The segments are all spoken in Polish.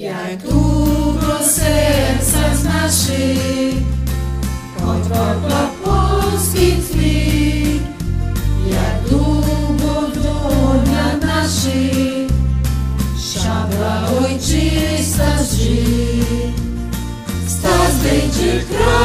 Jak długo serca z naszych dla Polski tkwi Jak długo w dłoniach naszych Szabla ojczysta drży Stas będzie kraj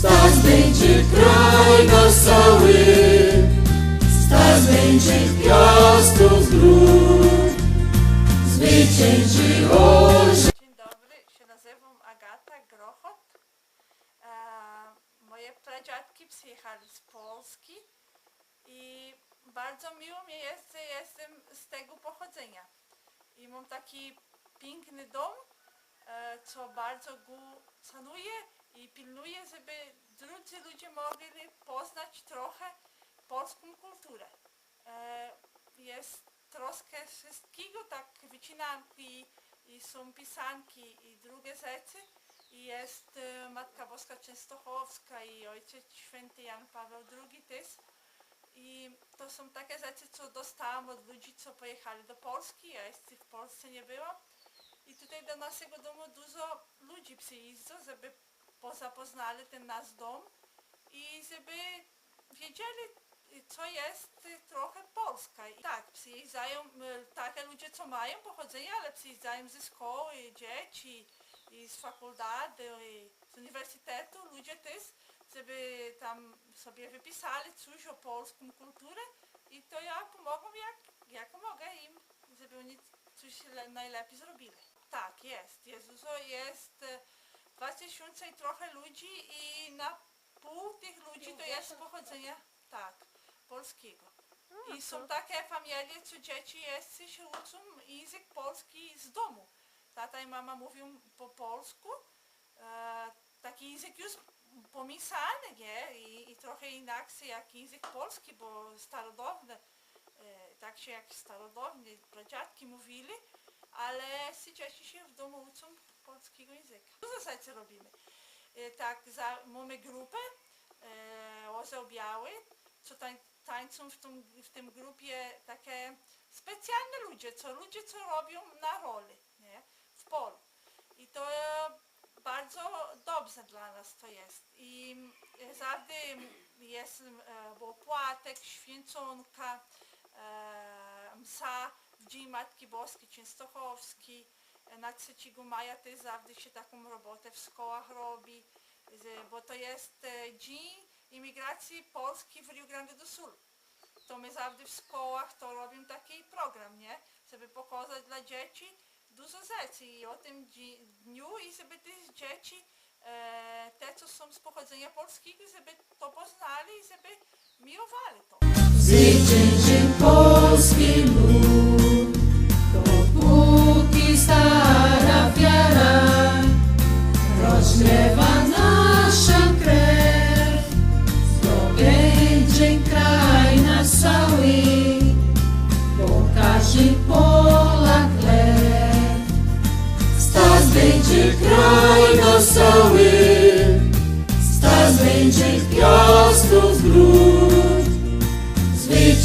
Stas będzie kraj cały Stas będzie z gród Zwycięży orzeł Dzień dobry, się nazywam Agata Grochot. E, moje pradziadki przyjechali z Polski i bardzo miło mi jest, że jestem z tego pochodzenia. I mam taki piękny dom, e, co bardzo go szanuję i pilnuję, żeby drudzy ludzie mogli poznać trochę polską kulturę. E, jest troszkę wszystkiego, tak wycinanki i są pisanki i drugie rzeczy. I jest e, Matka Boska Częstochowska i Ojciec Święty Jan Paweł II też. I to są takie rzeczy, co dostałam od ludzi, co pojechali do Polski. Ja jeszcze w Polsce nie byłam. I tutaj do naszego domu dużo ludzi przyjeżdża, żeby pozapoznali ten nasz dom i żeby wiedzieli, co jest trochę Polska. I tak, przyjeżdżają takie ludzie, co mają pochodzenie, ale przyjeżdżają ze szkoły, dzieci, i z fakultatu, i z uniwersytetu, ludzie też, żeby tam sobie wypisali coś o polską kulturę i to ja pomogę jak, jak mogę im, żeby oni coś le- najlepiej zrobili. Tak, jest, dużo, jest y, 2000 i trochę ludzi i na pół tych ludzi to jest pochodzenia, tak, polskiego. I są takie familie, co dzieci się uczą język polski z domu. Tata i mama mówią po polsku, e, taki język już pomisany, nie? I, I trochę inaczej jak język polski, bo starodawny, e, tak się jak starodawni pradziadki mówili, ale ci dzieci się w domu uczą polskiego języka. Dużo rzeczy robimy. E, tak, za, mamy grupę e, Orzeł Biały, co tań, tańczą w, w tym grupie takie specjalne ludzie, co ludzie, co robią na roli, nie? W polu. I to bardzo dobrze dla nas to jest. I e, zawsze jest e, był płatek, święconka, e, msa w Dzień Matki Boskiej Częstochowskiej. E, Na 3 maja też zawsze się taką robotę w szkołach robi, bo to jest e, Dzień Imigracji Polski w Rio Grande do Sul. To my zawsze w szkołach to robimy taki program, nie? Żeby pokazać dla dzieci dużo rzeczy i o tym dniu i żeby te dzieci, e, te co są z pochodzenia polskiego, żeby to poznali i żeby miłowali to. Zwycięży polski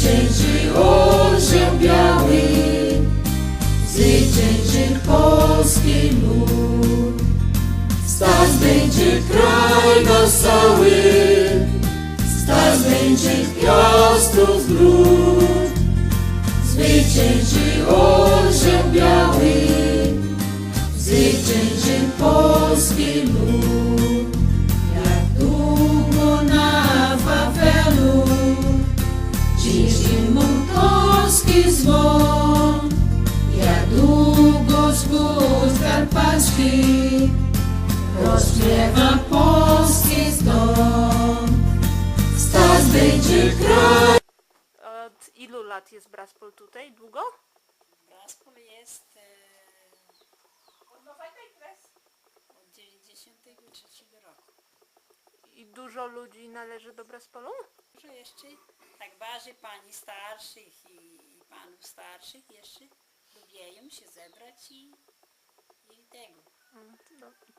Zwycięży orzeł biały, zwycięży polski lud. Stas będzie kraj Stas będzie z gród. Zwycięży orzeł biały, zwycięży polski lud. Rozśpiewa polski ston. Stas będzie kraj. Od ilu lat jest Braspol tutaj? Długo? Braspol jest e, Od nowego kres. od 93 roku. I dużo ludzi należy do Braspolu? Może jeszcze tak bardziej pani starszych i, i panów starszych jeszcze lubią się zebrać i, i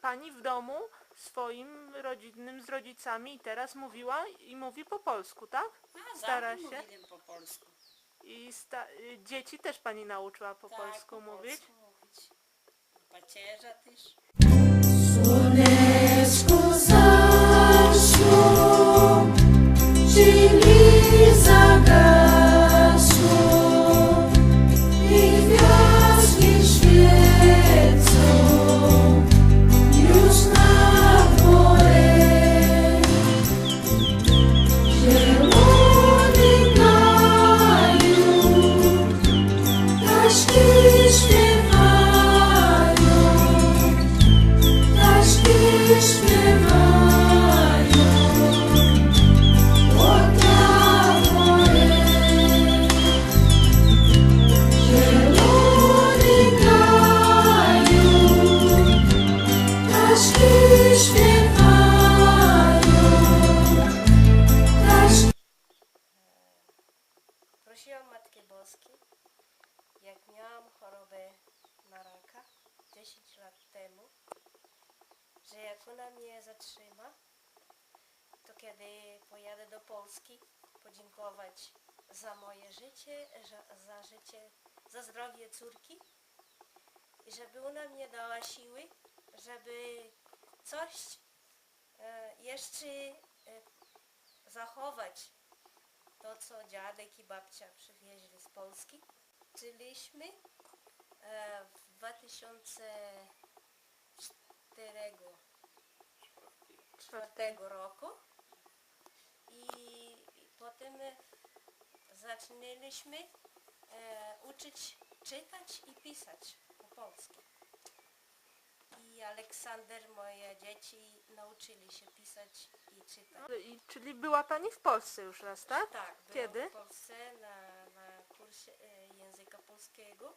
Pani w domu swoim rodzinnym z rodzicami i teraz mówiła i mówi po polsku, tak? A Stara się? mówiłem po polsku. I sta- y, dzieci też pani nauczyła po tak, polsku po mówić? Polsku mówić. Pacierza też. Prosiłam Matkę Boską, jak miałam chorobę na raka 10 lat temu, że jak ona mnie zatrzyma, to kiedy pojadę do Polski podziękować za moje życie, za, za życie, za zdrowie córki i żeby ona mnie dała siły, żeby coś e, jeszcze e, zachować to, co dziadek i babcia przywieźli z Polski. Żyliśmy e, w 2004 roku i, potem zaczynaliśmy e, uczyć czytać i pisać. I Aleksander, moje dzieci nauczyli się pisać i czytać. I, czyli była pani w Polsce już raz, tak? Tak, byłam Kiedy? w Polsce na, na kursie e, języka polskiego,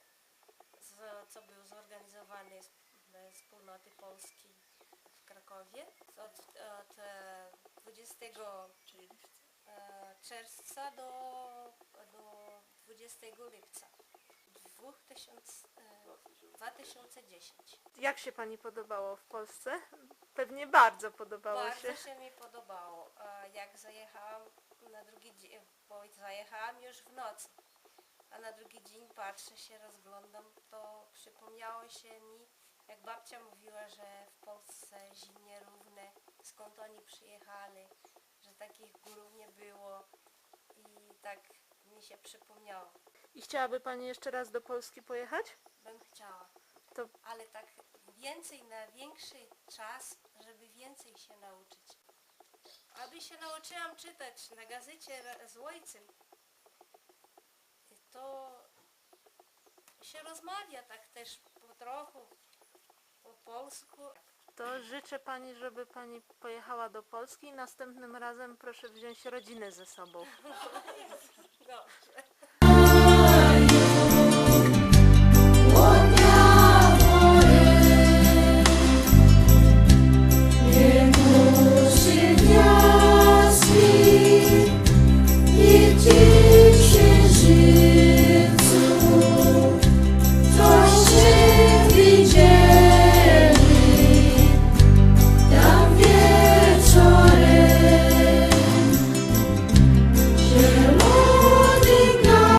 z, co był zorganizowany z e, wspólnoty Polski w Krakowie. Od, od e, 20 e, czerwca do, do 20 lipca 2000, e, 2010. Jak się pani podobało w Polsce? Pewnie bardzo podobało Bardzo się. się mi podobało. Jak zajechałam na drugi dzień, bo zajechałam już w nocy, a na drugi dzień patrzę się, rozglądam, to przypomniało się mi, jak babcia mówiła, że w Polsce zimnie równe, skąd oni przyjechali, że takich górów nie było i tak mi się przypomniało. I chciałaby pani jeszcze raz do Polski pojechać? Bym chciała. To ale tak więcej na większy czas, żeby więcej się nauczyć. Aby się nauczyłam czytać na gazecie z ojcem, to się rozmawia tak też po trochu po polsku. To życzę Pani, żeby Pani pojechała do Polski i następnym razem proszę wziąć rodzinę ze sobą. Dobrze.